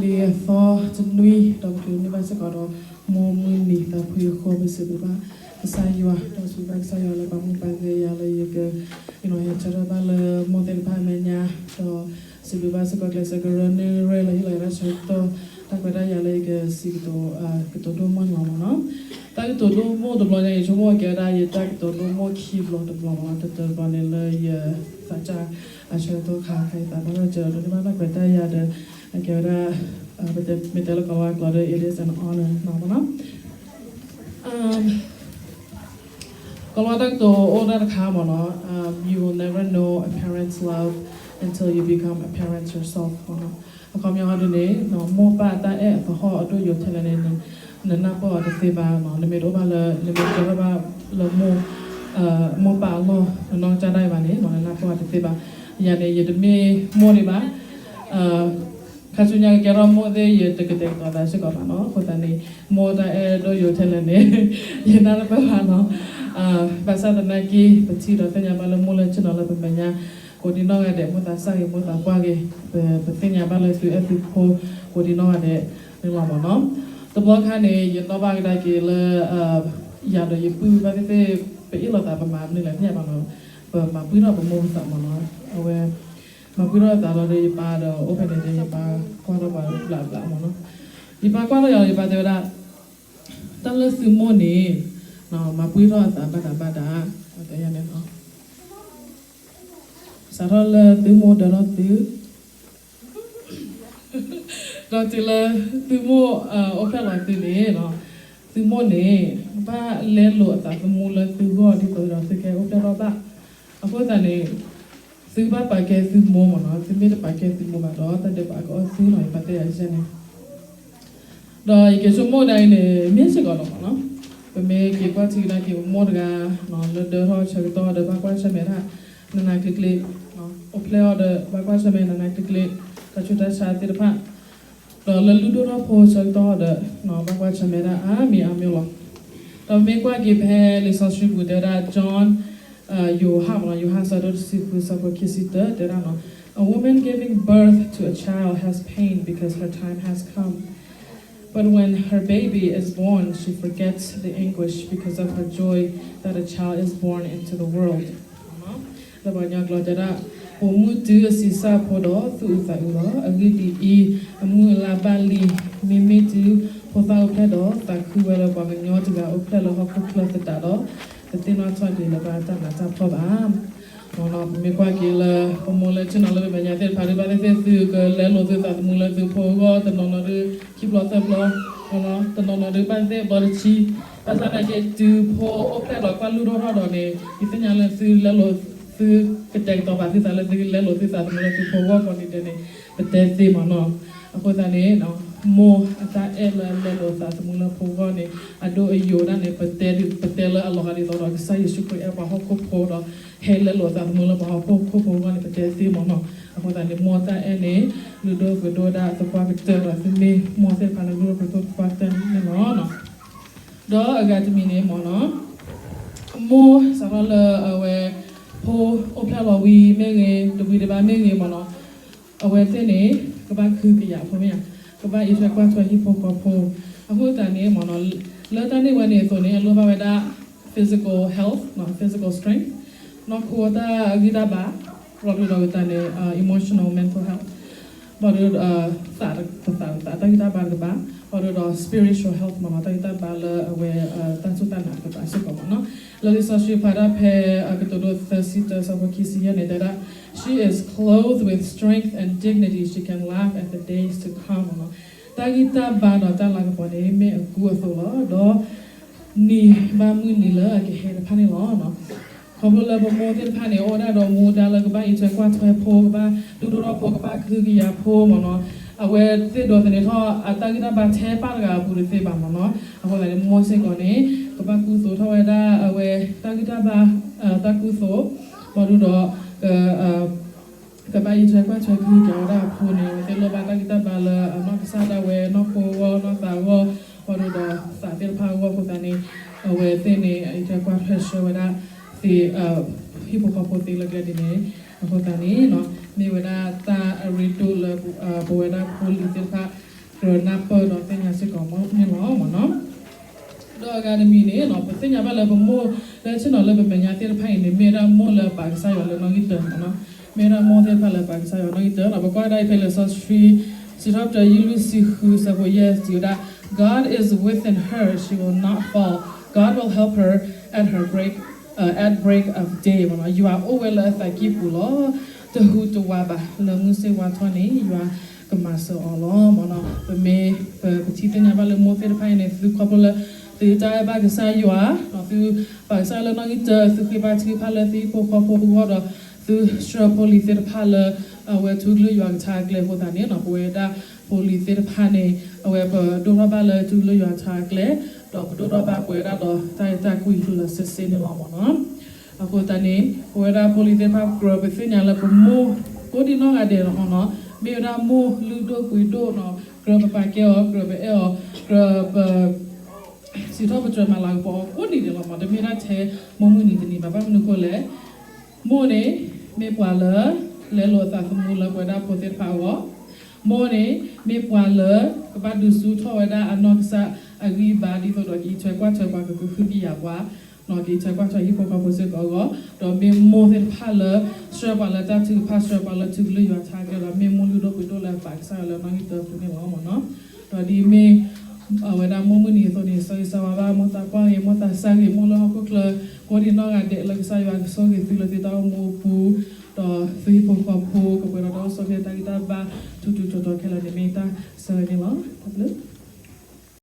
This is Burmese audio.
ni tho chnui dom tu ni ba se ko do mo mu ni ta phu ko be se ba sa yo do su ba sa yo la ba mu ba ge ya la ye ge you know ya chara ba le mo del ba me nya do se ba se ko le se ge ne re la hi la ra so to ta ko da ya la ge si to a ke to do mo no no တာတိုလိုမို့တော့လည်းကျွန်မ ကရာရတာတိုလိုမို့ခီဘလို့တော့ဘာတတဘာနေလဲရစာချာအရှတော့ခါခိုင်တာတော့ကျတော့ဒီမှာကတရတဲ့ကရာဘယ်မတလကဝါကလာ it is an honor နော်မနော် um ကလာတော့တော့ order ခါမနော် um you will never know a parent's love until you become a parent yourself နော်အခါမျိုးဟာဒီနေနော်မောပါတာအဲ့ဟောအတူရထလည်းနေ na na po de se ba no le me ro ba le le me ro ba le mo uh mo pa lo no cha dai ba ne no na po de se ba ya ne ye de me mo ni ba uh ခါချူညာကရမောတဲ့ရတကတဲ့တော့ဒါစကောပါနော်ဟိုတန်နေမောတဲ့အဲ့တော့ရထဲလည်းနေရနာလည်းပါနော်အာဘာသာတဲ့ကီပတိတော့တညာပါလို့မို့လဲကျွန်တော်လည်းပညာကိုဒီတော့ရတဲ့မတာဆိုင်မတာပွားကေပပညာပါလို့သူအတူကိုကိုဒီ တော့ရတဲ့ဒီမှာပါနော် the blog hane ye no ba ga ke le uh ya do ye pu ba te pe ilo ta ba ma ni le nya ba no ba ma pu no ba mo sa mo no awe ma pu no ta lo de pa do open de ye pa kwa do ba bla bla mo no ye pa kwa do ya ye pa de da ta le su mo ni no ma pu no ta ba da ba da ta ya ne no sa ro le tu mo da lo tu တော့ဒီလေဒီမိုအော်ဖက်လာဒီလေနော်ဒီမိုနေဘာလဲလို့တာကမူလသူကဒီပေါ်တော့စကဲအော်ဖက်တော့တာအခုတည်းနေသူဘာပါကဲသူမိုမနော်သူမေတပါကဲသူမိုမတော့တဲ့ပါကောသူနော်ပတ်တဲ့ရစနေတော့ဒီကစမိုတိုင်းနေမြင့်စကောတော့နော်ပမေကေကွာတီလာကေမောဒကနော်လဒရောချက်တော့တဲ့ဘာကွာစမေရာနနာကလစ်နော်အပလေော်တဲ့ဘာကွာစမေနနာကလစ်တချူတစာတိရဖာ တော့လလူတော့ပေါ်စတော့တဲ့နော်ဘာကွာချမေရာအာမီအမျိုးလားတော့မေကွာကိဖဲလေဆော့ရှိဘူးတဲ့ရာဂျွန်အာယိုဟာမလားယိုဟာဆာဒတ်စီကူစပကိစီတဲ့တဲ့ရာနော် A woman giving birth to a child has pain because her time has come. But when her baby is born, she forgets the anguish because of her joy that a child is born into the world. နော်ဒါဘာညာကလာကြတာပုံမှုတူစီစာဖို့တော့သူ့ဆိုင်တော့အဂိတီအီအမှုလာပါလီမိမိတူဖို့တော့ဖက်တော့တခုဝဲတော့ဘာညောတကအုပ်ဖက်လို့ဟောခုကလတ်တာတော့တတင်တော့ချွတ်တယ်လည်းပါတာနာတာဖို့ပါနော်နော်မိကွာကလေးပုံမလဲချင်တယ်ပဲညာတဲ့ဖာရီပါတဲ့သူကလဲလို့တဲ့တမှုလဲသူဖို့တော့တနော်နော်ခိပလို့တဲ့ဘလောနော်တနော်နော်ပါတဲ့ဘော်ချီပါစနာကျတူဖို့အုပ်ဖက်တော့ကလူတော့တော့နေဒီတညာလဲသူလဲလို့ သူကတဲ့တော့ပါသစ္စာလည်းဒီလဲလို့သစ္စာတမလို့သူပေါ်ဝကောနေတဲ့နေပတဲ့သေးမနော်အခုတည်းနော်မောအတာအဲလဲလဲလို့သာတမလို့ပေါ်ကောနေအဒိုအယောဒနေပတဲ့ပတဲ့လဲအလောဟာဒီတော့ကဆိုင်ရှုခွေအဘာဟခုပေါ်တော့ဟဲလဲလို့သာတမလို့ဘာဟခုခုပေါ်ကောနေပတဲ့သေးမနော်အခုတည်းမောတာအဲနေလူတော့ကဒေါ်ဒါသပွားကတဲ့ရသမေမောစေဖာလူတော့ကတော့ပတ်တဲ့နော်နော်တော့အကတမီနေမောနော်မောစရလအဝဲ po opla lo wi me nge to wi de ba me nge mo no awe te ne ka ba khu pi ya pho me ya ka ba isha kwa twa hi po ko po a hu ta ne mo no la ta ne wa ne so ne lo ba wa da physical health no physical strength no ko ta gi da ba ro ro ro ta ne emotional mental health ba ro sa ta sa ta ta gi da ba ga ba ba ro spiritual health mo ta gi da ba la awe ta su ta na ka ba so ko no Larissa Shripadaphe Agatodo Thasita Sabakisiya Nedara. She is clothed with strength and dignity. She can laugh at the days to come. Tagita bada talagapone me aguathola do ni bamu nila ke he pani lo no. ခဘလဘမောတဲ့ဖာနေအော်ဒါတော့မူဒါလကဘာအစ်ကွာထွဲဖိုးဘာဒူဒူတော့ဖိုးကဘာគឺကရဖိုးမနော် အဝဲတဲ့တော့တဲ့တော့အတကိတာဘာထဲပါကဘူးတဲ့ပါမနော်အခုလည်းမောစင်ကောနေကဘာကူဆိုထောဝဒါအဝဲတကိတာဘာတကူဆိုဘာဒူတော့ကဘာအစ်ကွာထွဲគឺကရဖိုးနေတဲ့လောဘာတကိတာဘာလနော်ကစားတာဝဲနော်ဖိုးဝနော်တာဝဘာဒူတော့စာတဲ့ဖာဝဖိုးတနေအဝဲတဲ့နေအစ်ကွာဖက်ရှဝဒါ အခုတန်နေနော်မေဝဒတာရီတူလဘဝဒပူလီတခါကရနာပေါ်တော့တင်ရစကောမောမြေမောမနော်တော့ကလည်းမီနေတော့ပစညာဘလည်းဘမိုးလည်းချင်တော့လည်းပညာတဲ့ဖိုင်နေမေရာမိုးလည်းပါကစားရလည်းနော်ဒီတော့နော် mera model pala paksa yo kwa dai ta si hu sa bo god is within her she will not fall. God will help her at her break uh, at break of day mà you are over là phải kịp lo to who to wa ba là ngu se wa thọ này you are ကမဆောအလောမနောပမေပတိတညာဘလမောဖေဖိုင်နေသူကပလသူတာဘာကဆာယွာနော်သူပါဆာလနော်ဂီတသူခိပါချီဖာလ သီပိုပပိုဘောတော့သူစထရပိုလီသစ်ဖာလအဝဲသူလူယွာချာကလေဟိုတာနေနော်ပွဲတာပိုလီသစ်ဖာနေအဝဲပဒိုရဘာလသူလူယွာချာကလေတော့ဒိုရဘာပွဲတာတော့တိုင်တာကွီလူလစစ်စင်းနေလောမနော်အခုတနေ့ပွဲတာပိုလီသစ်ဖာဂရဘသိညာလပမိုကိုဒီနော်အဒေနော်နော်မေရာမိုလူဒိုကွီဒိုနော်ဂရဘပါကေအောဂရဘအေအောဂရဘစီတော့ပထမလာပေါ်ကိုနေတယ်လားမတမေရာချေမမနီတနီဘာဘာမနကိုလေမိုနေမေပွာလာ လဲလောတာသမူလာကွဒါပိုတေပါဝမိုနေမေပွာလာကဘာဒူဆူထောဝဒါအနော့ဆာအဂီဘာဒီတော့ဒီချေကွာချေကွာကခုခုဒီယာကွာနော်ဒီချေကွာချေဟိပိုကပိုစေကောတော့မေမိုသင်ဖာလာစရပါလာတာသူဖာစရပါလာသူလူရချာကြလာမေမိုလူတော့ပြီးတော့လာပါဆာလာနော်ဒီတော့ဖုန်လောမနော်တော့ဒီမေအဝဒါမမနီဆိုနေဆိုစဝါဘာမတာကွာရေမတာဆာရေမလောကကလကိုဒီနော်ကတဲ့လက်ဆာရဆိုကေသူလတဲ့တော့မပူ တော့သီပုံကပူကဘရတော့ဆိုတဲ့တိုင်တာဘာတူတူတော့ခဲလာနေမီတာဆာနေလောတဘလ